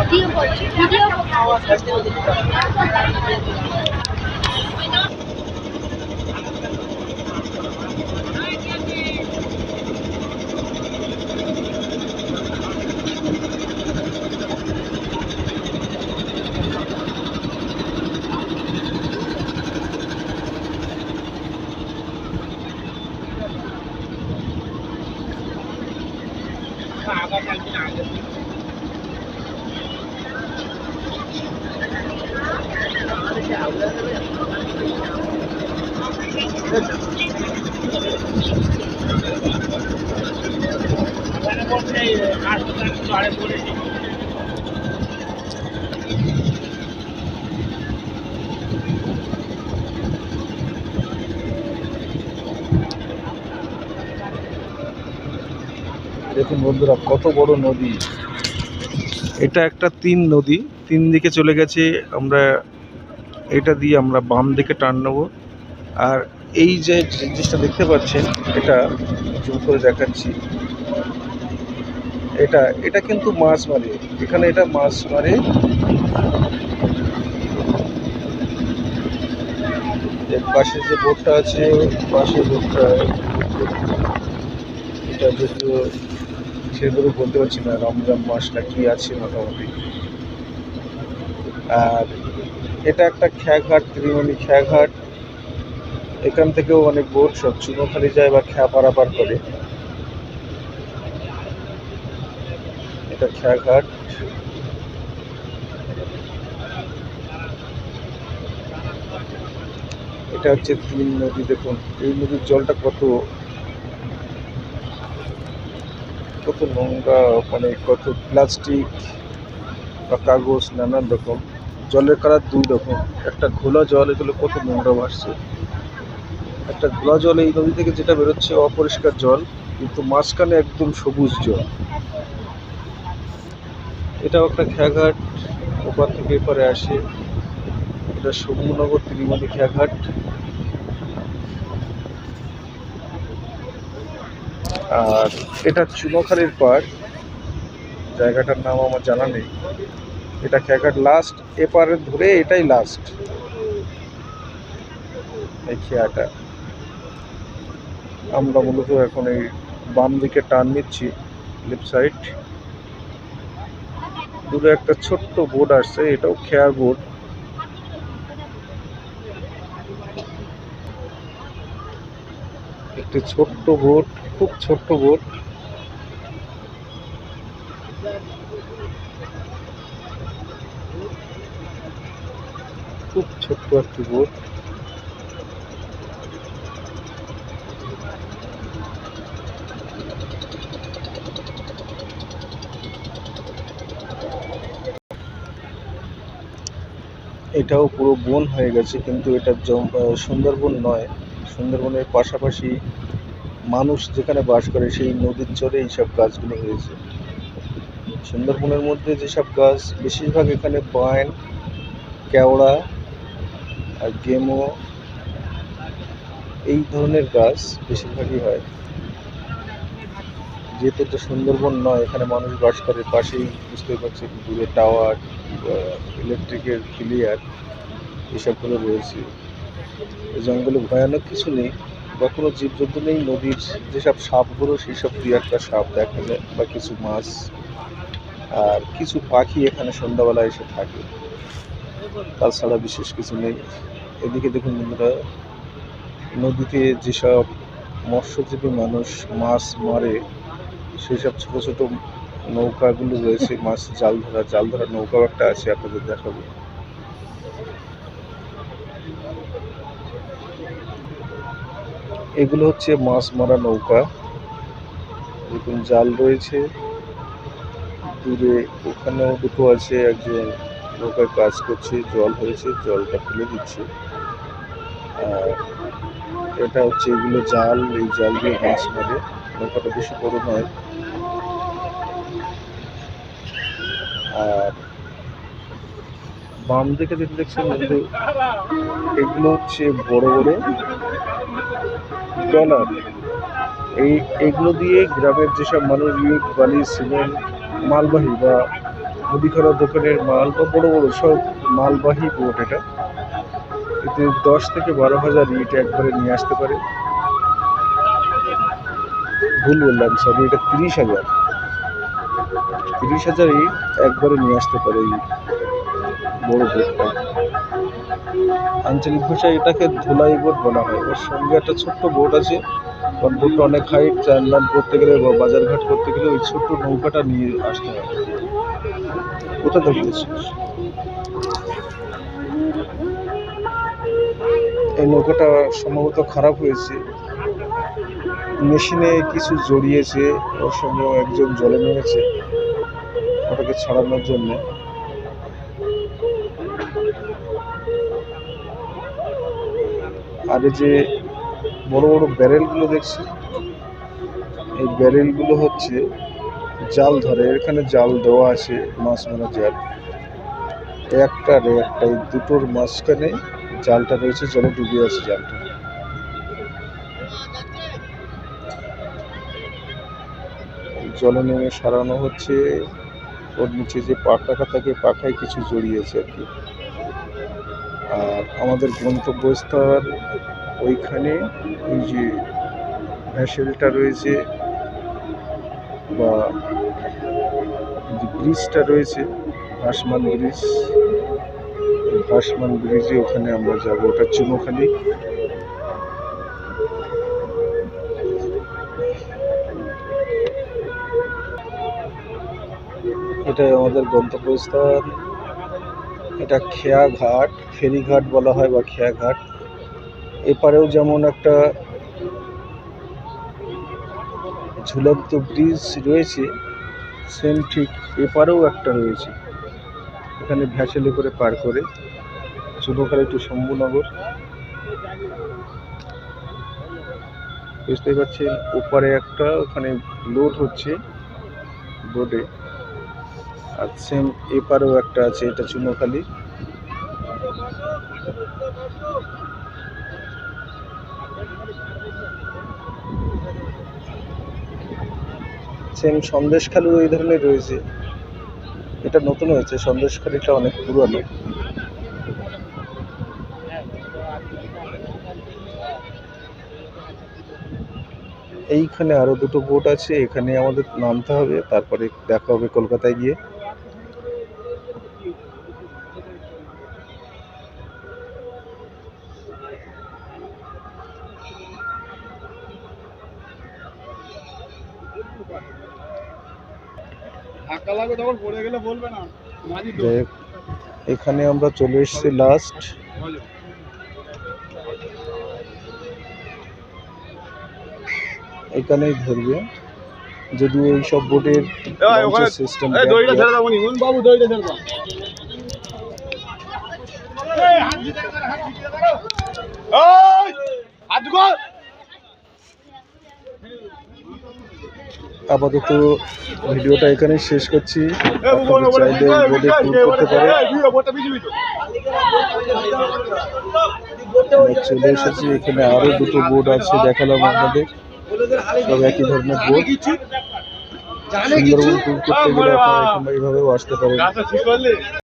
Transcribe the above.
Video করছি video দেখুন বন্ধুরা কত বড় নদী। এটা একটা তিন নদী তিন দিকে চলে গেছে। আমরা এটা দিয়ে আমরা বাম দিকে টান নেব। আর এই যে জিনিসটা দেখতে পাচ্ছেন, এটা জুম করে দেখাচ্ছি। এটা এটা কিন্তু মাছ মারে। এখানে এটা মাছ মারে। পাশে যে বোটটা আছে, পাশে বোটটা, এটা যদিও সেগুলো বলতে পারছি না, রমজান মাসটা কি আছে মোটামুটি। আর এটা একটা খেয়াঘাট ত্রিমণি খেয়াঘাট। এখান থেকেও অনেক বোট সব চুনোখালি যায় বা খেয়া পারাপার করে। এটা খেয়াঘাট। এটা হচ্ছে তিন নদী, দেখুন। এই নদীর জলটা কত কত নোংরা মানে কত প্লাস্টিক বা কাগজ, নানান রকম। জলের কালার দুই রকম। একটা ঘোলা জল, এগুলো কত নোংরা ভাসছে। একটা ঘোলা জল এই নদী থেকে যেটা বেরোচ্ছে অপরিষ্কার জল, কিন্তু মাঝখানে একদম সবুজ জল। এটাও একটা খেয়াঘাট, ওপার থেকে এপারে আসে। এটা শম্ভুনগর ত্রিমণি খেয়াঘাট। আর এটা চুনোখালির পাড়। জায়গাটার নাম আমার জানা নেই। এটা খেয়াঘাট লাস্ট এপারে ধরে এটাই লাস্ট এই খেয়াটা। আমরা মূলত এখন এই বাম দিকে টার্ন নিচ্ছি লেফট সাইড দূরে একটা ছোট্ট বোর্ড আসছে, এটাও খেয়ার বোর্ড একটি ছোট্ট বোট খুব ছোট্ট বোট খুব ছোট্ট একটি বোট। এটাও পুরো বন হয়ে গেছে, কিন্তু এটা সুন্দরবন নয়। সুন্দরবনের পাশাপাশি মানুষ যেখানে বাস করে সেই নদীর চরে এইসব গাছগুলো হয়েছে সুন্দরবনের মধ্যে যেসব গাছ, বেশিরভাগ এখানে পাইন কেওড়া আর গেমো এই ধরনের গাছ বেশিরভাগই হয়। যেহেতু এটা সুন্দরবন নয়, এখানে মানুষ বাস করে পাশেই বুঝতে পারছি দূরে টাওয়ার ইলেকট্রিকের ক্লিয়ার এসবগুলো রয়েছে। জঙ্গলে ভয়ানক কিছু নেই। বা কোনো জীবজন্তু নেই, নদীর যেসব সাপগুলো সেই সব দুই একটা সাপ দেখা যায়, বা কিছু মাছ। আর কিছু পাখি এখানে সন্ধ্যাবেলা এসে থাকে। তাছাড়া বিশেষ কিছু নেই। এদিকে দেখুন বন্ধুরা, নদীতে যেসব মৎস্যজীবী মানুষ মাছ মারে, সেসব ছোট ছোট নৌকাগুলো রয়েছে, মাছ জাল ধরা জাল ধরা নৌকাও একটা আছে আপনাদের দেখাবো। এগুলো হচ্ছে মাছ মারা নৌকা। দেখুন, জাল রয়েছে। দূরে ওখানেও দুটো আছে, একজন নৌকায় কাজ করছে, জল হয়েছে, জলটা ফেলে দিচ্ছে। এটা হচ্ছে এগুলো জাল, এই জাল দিয়ে মাছ মারে। নৌকাটা বেশি বড় নয়। আর বাম দিকে যেটা দেখছেন এগুলো হচ্ছে বড় বড় ট্রলার। এই এগুলো দিয়ে গ্রামের যেসব মানুষ ইট, বালি, সিমেন্ট, মালবাহী বা মুদিখানা দোকানের মাল বা বড় বড় সব মালবাহী বোট এটা। এতে দশ থেকে বারো হাজার ইট একবারে নিয়ে আসতে পারে, ভুল বললাম সরি এটা তিরিশ হাজার। তিরিশ হাজার ইট একবারে নিয়ে আসতে পারে এই বড় বোটটা আঞ্চলিক ভাষায় এটাকে ধুলাই বোট বলা হয়। ওর সঙ্গে একটা ছোট্ট বোট আছে। কারণ বোটটা অনেক হাইট চার লান করতে গেলে বা বাজারঘাট করতে গেলে ওই ছোট্ট নৌকাটা নিয়ে আসতে হয়। কোথা থেকে এই নৌকাটা সম্ভবত খারাপ হয়েছে। মেশিনে কিছু জড়িয়েছে, ওর সঙ্গে একজন জলে নেমেছে ওটাকে ছাড়ানোর জন্য। আর যে বড় বড় ব্যারেলগুলো দেখছি, এই ব্যারেলগুলো হচ্ছে জাল ধরে, এখানে জাল দেওয়া আছে মাছ মারা জাল। একটা আর একটা, এই দুটোর মাঝখানে জালটা রয়েছে, জলে ডুবে আছে জালটা। জলে নেমে সারানো হচ্ছে। ওর নিচে যে পাখাটা থাকে, পাখায় কিছু জড়িয়েছে আর কি। আর আমাদের গন্তব্যস্থল ওইখানে, ওই যে ভ্যাসেলটা রয়েছে, বা যে ব্রিজটা রয়েছে, ভাসমান ব্রিজ। ভাসমান ব্রিজে ওখানে আমরা যাব ওটা চুনোখালি এটাই আমাদের গন্তব্যস্থান। এটা খেয়া ঘাট ফেরিঘাট বলা হয় বা খেয়া ঘাট এপারেও যেমন একটা ঝুলন্ত ব্রিজ রয়েছে, সেম ঠিক এপারেও একটা রয়েছে। এখানে ভ্যাসেলে করে পার করে। চুনোখালি টু শম্ভুনগর। বুঝতেই পারছেন, ওপারে একটা ওখানে লোড হচ্ছে বোটে আর সেম এপারেও একটা আছে, এটা চুনোখালি। সেম সন্দেশখালিও এই ধরনের রয়েছে। এটা নতুন হয়েছে, সন্দেশখালিটা অনেক পুরনো। এইখানে আরও দুটো বোট আছে এখানে আমাদের নামতে হবে তারপরে দেখা হবে কলকাতায় গিয়ে। এখানে আমরা চলে এসেছি লাস্ট এখানেই ধরবে। যদিও এই সব বোটের সিস্টেম বাবু ছেড়ে দাও। আপাতত ভিডিওটা এখানেই শেষ করছি। আপনারা চাইলে ট্যুর করতে পারে চলে এসেছি এখানে আরও দুটো বোর্ড আছে দেখালাম আপনাদের। সব একই ধরনের বোট সুন্দরবন ট্যুর করতে গেলে আপনারা এখানে এইভাবেও আসতে পারেন।